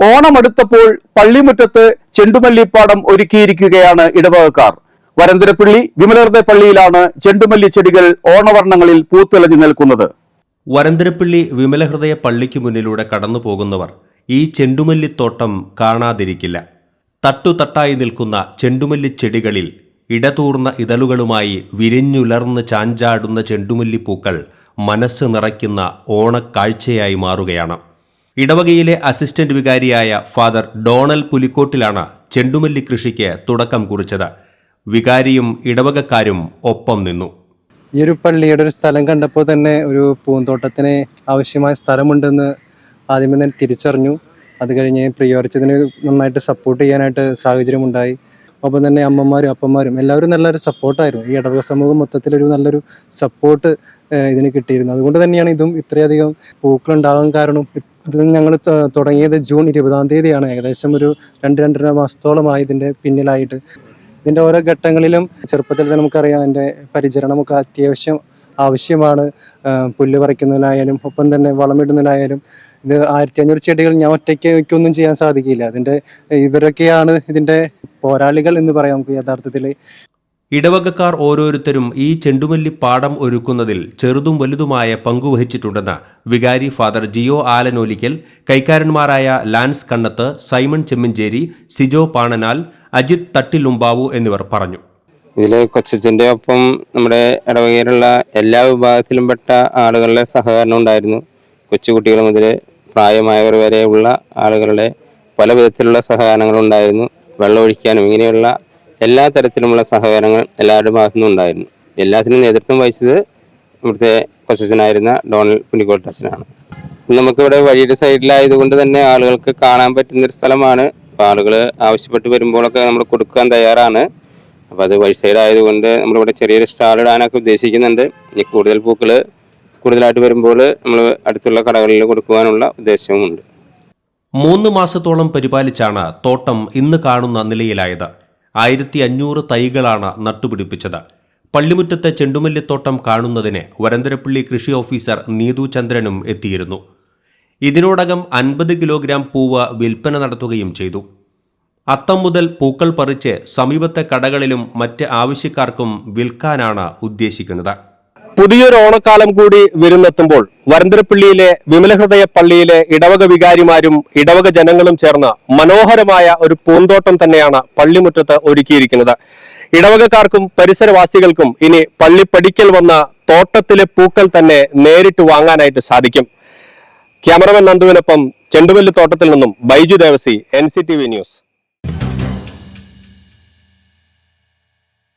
ഓണമെടുത്തപ്പോൾ പള്ളിമുറ്റത്ത് ചെണ്ടുമല്ലിപ്പാടം ഒരുക്കിയിരിക്കുകയാണ് ഇടവകക്കാർ. വരന്തരപ്പള്ളി വിമലഹൃദയ പള്ളിയിലാണ് ചെണ്ടുമല്ലി ചെടികൾ ഓണവർണങ്ങളിൽ പൂത്തുലഞ്ഞു നിൽക്കുന്നത്. വരന്തരപ്പള്ളി വിമലഹൃദയ പള്ളിക്ക് മുന്നിലൂടെ കടന്നു പോകുന്നവർ ഈ ചെണ്ടുമല്ലിത്തോട്ടം കാണാതിരിക്കില്ല. തട്ടുതട്ടായി നിൽക്കുന്ന ചെണ്ടുമല്ലി ചെടികളിൽ ഇടതൂർന്ന ഇതളുകളുമായി വിരിഞ്ഞുലർന്ന് ചാഞ്ചാടുന്ന ചെണ്ടുമല്ലിപ്പൂക്കൾ മനസ്സ് നിറയ്ക്കുന്ന ഓണക്കാഴ്ചയായി മാറുകയാണ്. ഇടവകയിലെ അസിസ്റ്റന്റ് വികാരിയായ ഫാദർ ഡോണൽ പുലിക്കോട്ടിലാണ് ചെണ്ടുമല്ലി കൃഷിക്ക് തുടക്കം കുറിച്ചത്. വികാരിയും ഇടവകക്കാരും ഒപ്പം നിന്നു. ഈ ഒരു പള്ളിയുടെ ഒരു സ്ഥലം കണ്ടപ്പോൾ തന്നെ ഒരു പൂന്തോട്ടത്തിന് ആവശ്യമായ സ്ഥലമുണ്ടെന്ന് ആദ്യമേ തന്നെ തിരിച്ചറിഞ്ഞു. അത് കഴിഞ്ഞ് പ്രിയോറിച്ചതിന് നന്നായിട്ട് സപ്പോർട്ട് ചെയ്യാനായിട്ട് സാഹചര്യമുണ്ടായി. ഒപ്പം തന്നെ അമ്മമാരും അപ്പന്മാരും എല്ലാവരും നല്ലൊരു സപ്പോർട്ടായിരുന്നു ഈ ഇടവക സമൂഹം മൊത്തത്തിലൊരു നല്ലൊരു സപ്പോർട്ട് ഇതിന് കിട്ടിയിരുന്നു. അതുകൊണ്ട് തന്നെയാണ് ഇതും ഇത്രയധികം പൂക്കളുണ്ടാകാൻ കാരണം ഇത് ഞങ്ങൾ തുടങ്ങിയത് ജൂൺ ഇരുപതാം തീയതിയാണ്. ഏകദേശം ഒരു രണ്ട് രണ്ടര മാസത്തോളമായി ഇതിന്റെ പിന്നിലായിട്ട്. ഇതിന്റെ ഓരോ ഘട്ടങ്ങളിലും ചെറുപ്പത്തിൽ തന്നെ നമുക്കറിയാം അതിന്റെ പരിചരണമൊക്കെ അത്യാവശ്യം ആവശ്യമാണ്. പുല്ല് പറിക്കുന്നതിനായാലും ഒപ്പം തന്നെ വളമിടുന്നതിനായാലും. ഇത് ആയിരത്തി അഞ്ഞൂറ് ചെടികൾ ഞാൻ ഒറ്റയ്ക്ക് ഒന്നും ചെയ്യാൻ സാധിക്കില്ല. അതിന്റെ ഇവരൊക്കെയാണ് ഇതിന്റെ പോരാളികൾ എന്ന് പറയാം നമുക്ക് യഥാർത്ഥത്തിൽ ഇടവകക്കാർ ഓരോരുത്തരും ഈ ചെണ്ടുമല്ലി പാടം ഒരുക്കുന്നതിൽ ചെറുതും വലുതുമായ പങ്കുവഹിച്ചിട്ടുണ്ടെന്ന് വികാരി ഫാദർ ജിയോ ആലനോലിക്കൽ കൈക്കാരന്മാരായ ലാൻസ് കണ്ണത്ത് സൈമൺ ചെമ്മഞ്ചേരി സിജോ പാണനാൽ അജിത് തട്ടിലുംബാവു എന്നിവർ പറഞ്ഞു. ഇതിൽ കൊച്ചച്ചന്റെ ഒപ്പം നമ്മുടെ ഇടവകയിലുള്ള എല്ലാ വിഭാഗത്തിലും പെട്ട ആളുകളുടെ സഹകരണം ഉണ്ടായിരുന്നു. കൊച്ചുകുട്ടികൾ മുതൽ പ്രായമായവർ വരെയുള്ള ആളുകളുടെ പല വിധത്തിലുള്ള സഹകരണങ്ങളുണ്ടായിരുന്നു വെള്ളമൊഴിക്കാനും ഇങ്ങനെയുള്ള എല്ലാ തരത്തിലുമുള്ള സഹകരണങ്ങൾ എല്ലാവരുടെ ഭാഗത്തുനിന്നും ഉണ്ടായിരുന്നു. എല്ലാത്തിനും നേതൃത്വം വഹിച്ചത് ഇവിടുത്തെ കൊച്ചച്ഛനായിരുന്ന ഡോണൽ അച്ഛനാണ് നമുക്കിവിടെ വഴിയുടെ സൈഡിലായതുകൊണ്ട് തന്നെ ആളുകൾക്ക് കാണാൻ പറ്റുന്ന ഒരു സ്ഥലമാണ്. അപ്പോൾ ആളുകൾ ആവശ്യപ്പെട്ട് വരുമ്പോഴൊക്കെ നമ്മൾ കൊടുക്കാൻ തയ്യാറാണ്. അപ്പോൾ അത് വഴി സൈഡായതുകൊണ്ട് നമ്മളിവിടെ ചെറിയൊരു സ്റ്റാൾ ഇടാനൊക്കെ ഉദ്ദേശിക്കുന്നുണ്ട്. ഇനി കൂടുതൽ പൂക്കൾ കൂടുതലായിട്ട് വരുമ്പോൾ നമ്മൾ അടുത്തുള്ള കടകളിൽ കൊടുക്കുവാനുള്ള ഉദ്ദേശവുമുണ്ട്. മൂന്ന് മാസത്തോളം പരിപാലിച്ചാണ് തോട്ടം ഇന്ന് കാണുന്ന നിലയിലായത്. ആയിരത്തി അഞ്ഞൂറ് തൈകളാണ് നട്ടുപിടിപ്പിച്ചത്. പള്ളിമുറ്റത്തെ ചെണ്ടുമല്ലിത്തോട്ടം കാണുന്നതിന് വരന്തരപ്പള്ളി കൃഷി ഓഫീസർ നീതു ചന്ദ്രനും എത്തിയിരുന്നു. ഇതിനോടകം അൻപത് കിലോഗ്രാം പൂവ് വിൽപ്പന നടത്തുകയും ചെയ്തു. അത്തം മുതൽ പൂക്കൾ പറിച്ച് സമീപത്തെ കടകളിലും മറ്റ് ആവശ്യക്കാർക്കും വിൽക്കാനാണ് ഉദ്ദേശിക്കുന്നത്. പുതിയൊരു ഓണക്കാലം കൂടി വരുന്നെത്തുമ്പോൾ വരന്തരപ്പള്ളിയിലെ വിമലഹൃദയ പള്ളിയിലെ ഇടവക വികാരിമാരും ഇടവക ജനങ്ങളും ചേർന്ന് മനോഹരമായ ഒരു പൂന്തോട്ടം തന്നെയാണ് പള്ളിമുറ്റത്ത് ഒരുക്കിയിരിക്കുന്നത്. ഇടവകക്കാർക്കും പരിസരവാസികൾക്കും ഇനി പള്ളിപ്പടിക്കൽ വന്ന തോട്ടത്തിലെ പൂക്കൾ തന്നെ നേരിട്ട് വാങ്ങാനായിട്ട് സാധിക്കും. ക്യാമറമാൻ നന്ദുവിനൊപ്പം ചെണ്ടുവല്ലി തോട്ടത്തിൽ നിന്നും ബൈജു ദേവസി എൻ ന്യൂസ്.